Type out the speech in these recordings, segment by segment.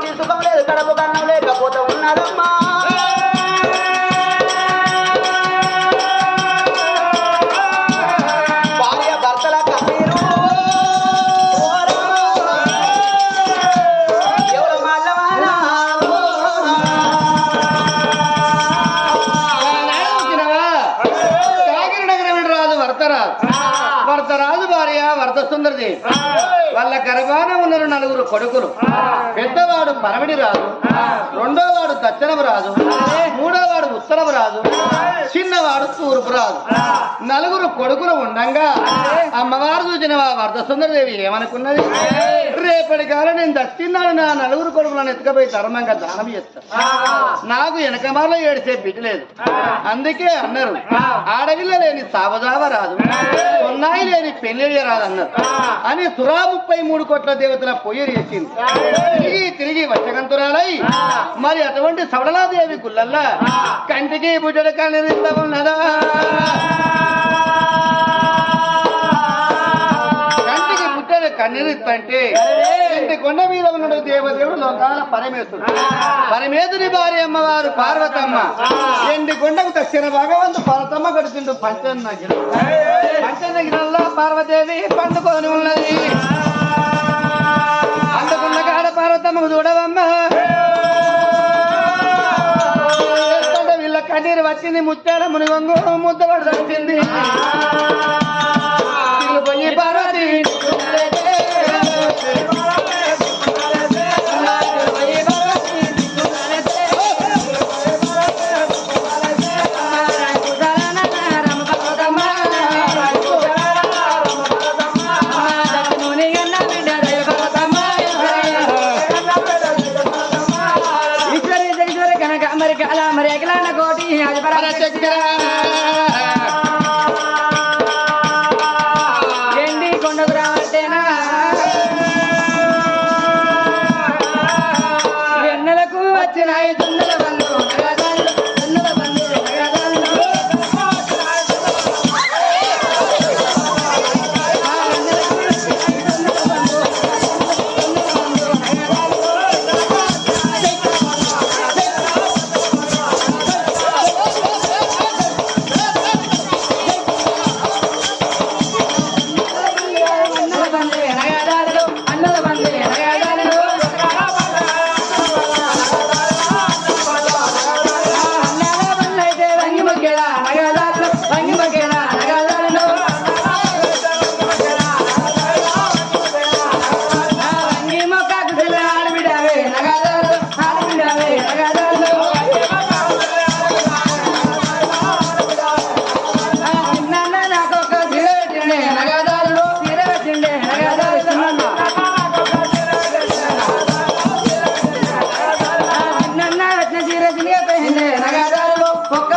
కంటి లేదు కడపు కన్నం లేకపోతే ఉన్నదమ్మా రాజు భర్తరాజు భర్తరాజు భార్య భర్త సుందరదేవి వాళ్ళ గర్భాన ఉన్నారు నలుగురు కొడుకులు. పెద్దవాడు పరమడి రాజు. రెండోవాడు దక్షిణపు రాజు. మూడోవాడు ఉత్తరపు రాజు. చిన్నవాడు తూర్పు రాజు. నలుగురు కొడుకులు ఉండంగా అమ్మవారు చూసిన వరద సుందరదేవి ఏమనుకున్నది? రేపటి కాలం నేను దచ్చిన్నాడు నా నలుగురు కొడుకులను ఎత్తుకపోయి ధర్మంగా దానం చేస్తాను నాకు వెనకమాల ఏడిసే బిడ్డ లేదు. అందుకే అన్నారు. ఆడవిల్ల లేని సావజావ రాదు ఉన్నాయి లేని పెళ్ళి రాదు అన్నారు అని సురా ముప్పై మూడు కోట్ల దేవతల పొయ్యి చేసింది తిరిగి తిరిగి వచ్చగంతురాలై మరి అటువంటి సవడలాదేవి గుల్లల్లా కంటికి బుడ్డడు కనిరిస్తా ఉన్నదా? కన్నీరిస్తంటే ఇంటి కొండ మీద ఉన్నాడు దేవదేవుడు లోకాల పరమేశ్వరుడు. పరమేశ్వరి భార్య అమ్మవారు పార్వతమ్మ. ఎండి కొండకు దక్షిణ భగవంతు పార్వతమ్మ కడుతుండు పంచన్న గిరి పంచన్న గిరిలో పార్వదేవి పండుకొని ఉన్నది. అందుకున్న కాడ పార్వతమ్మకు చూడవమ్మ. వీళ్ళ కన్నీరు వచ్చింది ముత్యాల మునిగొంగు ముద్దబడి వచ్చింది పోయి పార్వతి చినిగిపోయిండే నగదాలు ఒక్క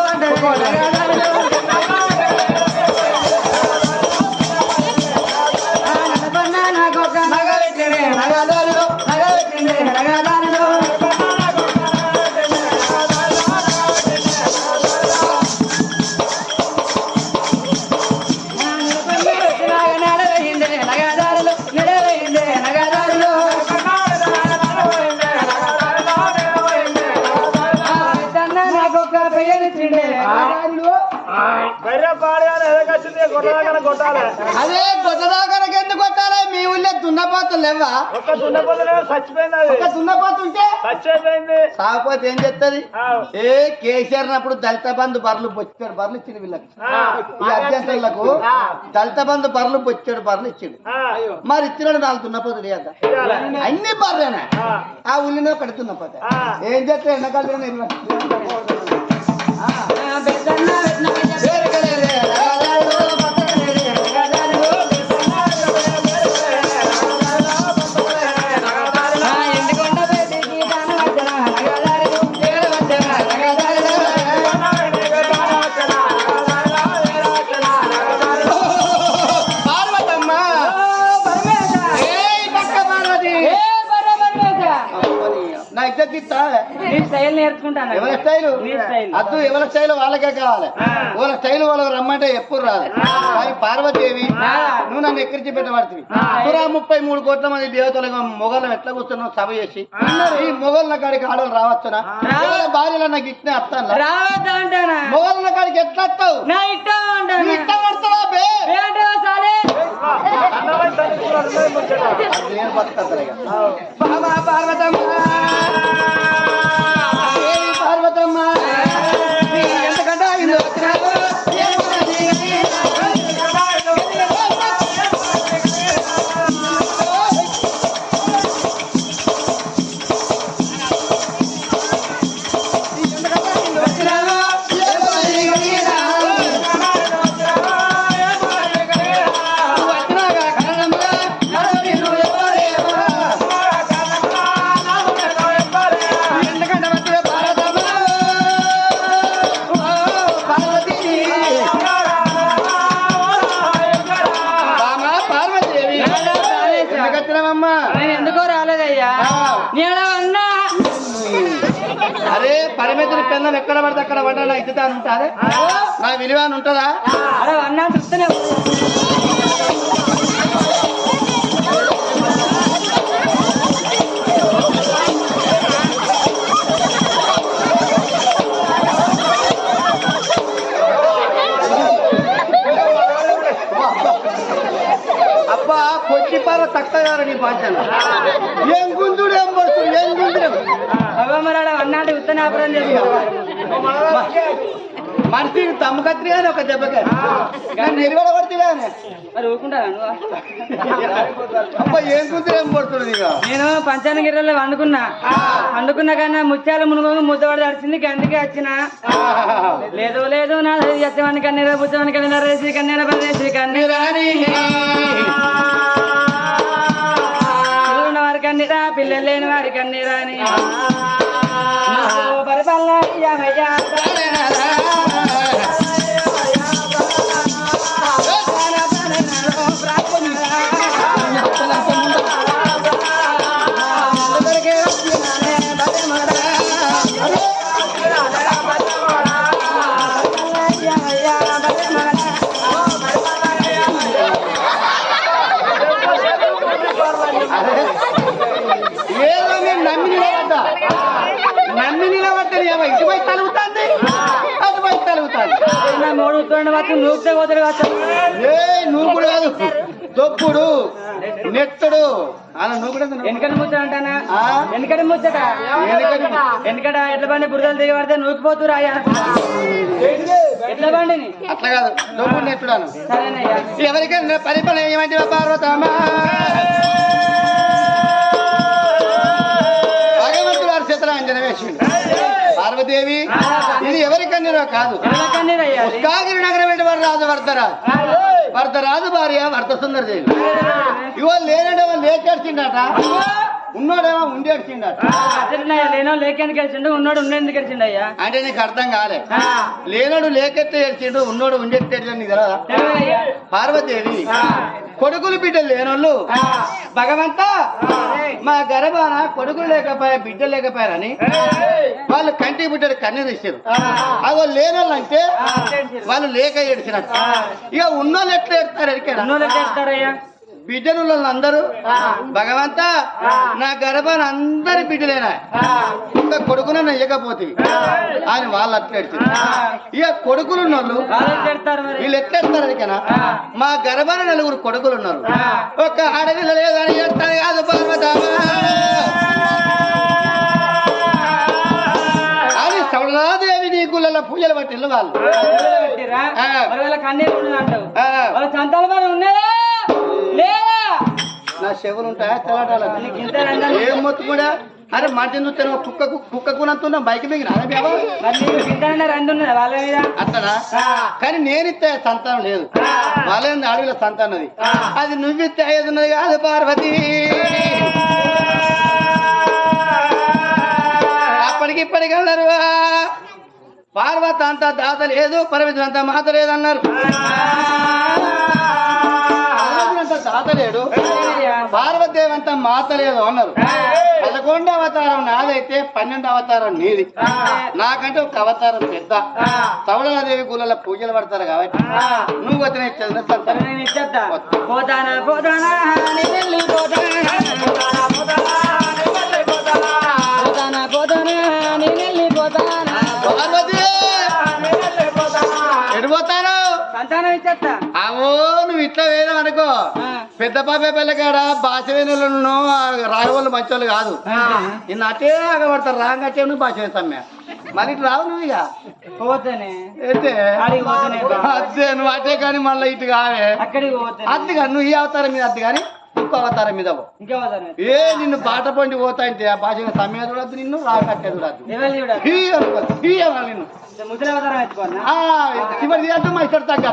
అదే కొత్తదాకరకు ఎందుకు కొట్టాలి? మీ ఊళ్ళో దున్నపోతులు లేవా? ఒక దున్నపోతు ఉంటే? సాగపోతే ఏం చేస్తుంది ఆ, ఏ కేసీఆర్ నప్పుడు దళిత బంధు బర్రెలు బొచ్చాడు బర్రెలు ఇచ్చిండు వీళ్ళకి. ఈ దళిత బంధు బర్రెలు బొచ్చాడు బర్రెలు ఇచ్చిండు. మరి ఇచ్చినాడు నాలుగు దున్నపోతులు ఇయ్యాలి. అన్ని బర్రెనే ఆ, ఉల్లిని ఆ. ఏం చేస్తే ఎండాకాలం I bet that then, uh, no. నా స్టైల్ నేర్చుకుంటాను. ఎవరి స్టైలు? అద్దు ఎవరి స్టైల్ వాళ్ళకే కావాలి. వాళ్ళ స్టైల్ వాళ్ళకి రమ్మంటే ఎప్పుడు రాదు. కానీ పార్వతీదేవి నువ్వు నన్ను ఎక్కిరించి పెట్టబడుతుంది? సురా ముప్పై మూడు కోట్ల మంది దేవతలకు మొగలను ఎట్లా కూర్చున్నావు? సభ చేసి. ఈ మొగల కాడికి ఆడలు రావచ్చునా? భార్యలు నాకు ఇట్నే వస్తాను రావద్దా అంటానా మొగల కాడికి ఎట్లా వస్తావు? నా ఇట్టా పడతావా బే? ఏంటో పెన్నం ఎక్కడ పడితే అక్కడ పడ్డా నా ఇద్దరు ఉంటారే నా విలువ అని ఉంటుందా? అరే అన్నా చూస్తూనే తక్కగారు నీ పాంచాను ఏం గుంజుడు ఏం పడుతుంది? ఏం గుంజుడు? అవ్వ మరి ఆడ అన్నాడు ఉత్తనే ఆపరం చేస్తున్నాడు మనిషి తమ్ము కత్తి కానీ ఒక దెబ్బకే. నన్ను నిలబడ పడుతుంది కానీ మరి నువ్వు? ఏం ఏం పడుతుంది నేను పంచాన గిర్రలో వండుకున్నా వండుకున్నా కానీ ముత్యాల మునుగోగా ముద్దవాడు తడిచింది అందుకే వచ్చిన. లేదు లేదు నా యజమాని కన్నీర బుద్ధవాని కన్నీర రేసి కన్నీర ప్రదేశి కన్నీర. పిల్లలు లేని వారి కన్నీరా అని. నువ్వు పోతాడు ఏ నూకుడు కాదు. దొప్పుడు నెత్తడు. అలా నూకుడు వెనకటి ముచ్చట అంటానా? వెనకటి ముచ్చట? ఎట్ల బండి బురదలు దిగి పడితే నూకిపోతురు అయ్యా ఎట్ల బండిని? అట్లా కాదు. సరేనయ్యా. ఎవరికైనా పరిపాలన ఏమంటే పార్వతమ్మ. భగవంతుడు వారి వేసిండు. పార్వదేవి ఇది ఎవరికన్నా కాదు. ఎలా కన్నీరయ్యా అది? కాగిరి నగరం వెంట వారు రాజు వర్ధరాజు వర్ధరాజు భార్య వర్ధ సుందరదేవి. ఇవో లేనడే వాళ్ళు లేచేడ్చిండట ఉన్నోడేమో ఉండేడ్చిండట. లేనో లేకెందుకు గెలిచిండు ఉన్నోడు ఉండేందుకు గెలిచిండు అయ్యా అంటే నీకు అర్థం కాలే. లేనోడు లేకెత్తే ఏడ్చిండు ఉన్నోడు ఏడ్చిండు నీకు తెలియదా పార్వదేవి కొడుకులు బిడ్డలు లేనోళ్ళు. భగవంత మా గర్భాన కొడుకులు లేకపోయా బిడ్డలు లేకపోయారని వాళ్ళు కంటికి బిడ్డలు కన్నీరు ఇచ్చారు అగో లేనోళ్ళు అంటే వాళ్ళు లేక ఏడ్చినట్టు. ఇక ఉన్నోళ్ళు ఎట్లా ఉన్నోళ్ళు చేస్తారయ్యా బిడ్డలు అందరూ భగవంత నా గర్భాన అందరి బిడ్డలేనా? ఇంకా కొడుకున ఇవ్వకపోతే అని వాళ్ళు అట్లా ఇక కొడుకులు ఉన్నోళ్ళు వాళ్ళు చేస్తారు మరి. వీళ్ళు ఎట్లా ఎత్తారు అడిగినా మా గర్భాన నలుగురు కొడుకులు ఉన్నారు ఒక ఆడపిల్ల లేదని చెప్తాను కాదు పార్వతమ్మ అని సవళాదేవి నీ గుళ్ళలో పూజలు పట్టిల్లు వాళ్ళు. సంతాన లేదా నా చెవులు ఉంటాయా? రంగం ఏం మొత్తం కూడా? అరే మధ్య చూస్తే కుక్కకు కుక్కకు నంతున్నా బైక్ మీద వాళ్ళ అట్లనా కానీ నేనిస్తే సంతానం లేదు. వాళ్ళేంది అడవిలో సంతానం అది. అది నువ్విస్తే ఉన్నది కాదు పార్వతి. అప్పటికి ఇప్పటికి అన్నారు పార్వతి అంతా దాత లేదు పరమిత్రుడు అంతా మాత లేదు అన్నారు పరమిత్రుడు అంతా దాత లేడు పార్వతి పార్వతీదేవి అంత మాతలేదు అన్నారు. పదకొండు అవతారం నాదైతే పన్నెండు అవతారం నీది. నాకంటే ఒక అవతారం పెద్ద. తవళాదేవి గుళ్ళ పూజలు పడతారు కాబట్టి నువ్వు వచ్చిన వెళ్ళి పోతానా పోతానా. అవో నువ్వు ఇట్లా వేయడం అనుకో. పెద్ద పాపే పిల్లకాడ భాష వేణులను రాయవాళ్ళు మంచోళ్ళు కాదు. నిన్ను అటే అగబడతారు రాంగట్టే నువ్వు భాష వేస్తాం మేము మరి ఇటు రావు నువ్వు ఇక. అదే నువ్వు అటే కానీ మళ్ళీ ఇటు కావే. అక్కడికి పోతే అద్దు కానీ నువ్వు ఈ అవతారం మీద అద్దు కానీ ఇంకో అవతారం మీద ఏ నిన్ను బాట పండి పోతా అంటే ఆ భాష సమయం చూడద్దు నిన్ను రాకట్టే చూడద్దు. నిన్ను. చివరి మా తగ్గ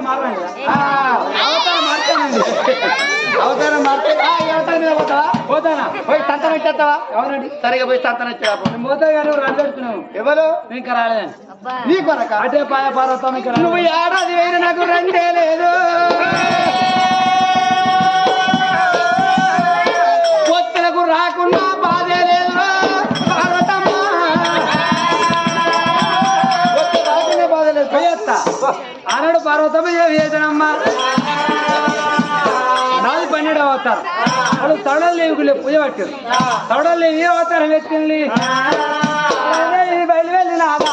అవతారం మారండి ఆ, అవతారం మార్చానండి అవతారం మార్చే ఆ, ఈ అవతారం మీద పోతావా? పోతానా? పోయి సంతనం ఇచ్చేస్తావా అవునండి సరిగా పోయి పోతే కానీ రాజెడుతున్నావు ఎవరు? ఇంకా రాలేదండి. నీ కొరక. అటే పాయ పార్వతం ఇక్కడ నువ్వు ఏడాది వేయిన నాకు రెండే లేదు. పొత్తులకు రాకుండా బాధే ఆనాడు పార్వతమ్మ ఏ వేదనమ్మా నాది పన్నెండు అవతారం. వాళ్ళు తడలు లేవు పూజ పట్టారు. తడలు లేవు ఏ అవతారం ఎత్తింది బయలు వెళ్ళినాదా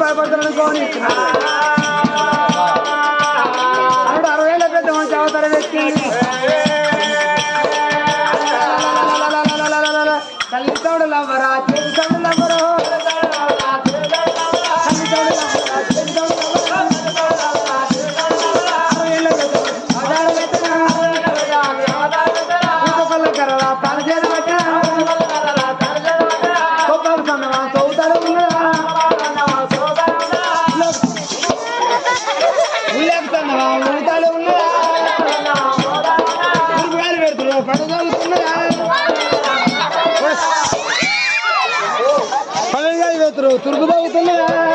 భయపడతాడు అనుకోని అప్పుడు అరవై ఏళ్ళ పెద్ద మంచి అవతార వ్యక్తి తురుపు తాగుతున్నదా